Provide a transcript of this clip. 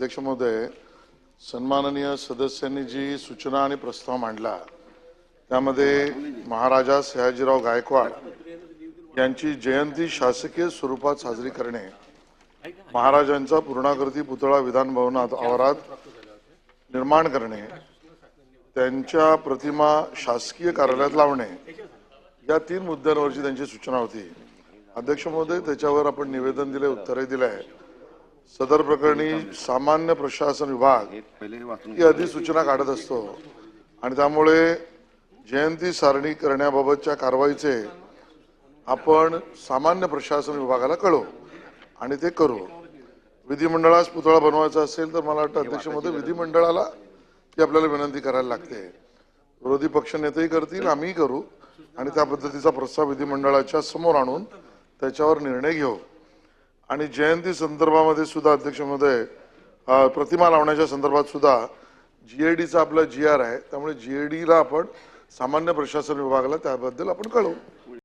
अध्यक्ष महोदय सन्माननीय सदस्यांनी जी सूचना आणि प्रस्ताव मांडला त्यामध्ये महाराजा सयाजीराव गायकवाड यांची जयंती शासकीय स्वरूपात साजरी करणे महाराजांचा पूर्णाकृती पुतळा विधान भवनात आवारात निर्माण करणे त्यांच्या प्रतिमा शासकीय कार्यालयात लावणे या तीन मुद्द्यांवरची त्यांची सूचना होती. अध्यक्ष महोदय त्याच्यावर आपण निवेदन दिले उत्तरे दिले आहे सदर प्रकरणी सामान्य प्रशासन विभाग ही अधिसूचना काढत असतो. आणि त्यामुळे जयंती सारणी करण्याबाबतच्या कारवाईचे आपण सामान्य प्रशासन विभागाला कळवू आणि ते करू. विधिमंडळास पुतळा बनवायचा असेल तर मला वाटतं अध्यक्ष महोदय विधिमंडळाला ती आपल्याला विनंती करायला लागते. विरोधी पक्ष नेतेही करतील आम्हीही करू आणि त्या पद्धतीचा प्रस्ताव विधिमंडळाच्या समोर आणून त्याच्यावर निर्णय घेऊ. आणि जयंती संदर्भामध्ये सुद्धा अध्यक्ष महोदय प्रतिमा लावण्याच्या संदर्भात सुद्धा जीएडीचा आपला जी आर आहे त्यामुळे जीएडीला आपण सामान्य प्रशासन विभागाला त्याबद्दल आपण कळवू.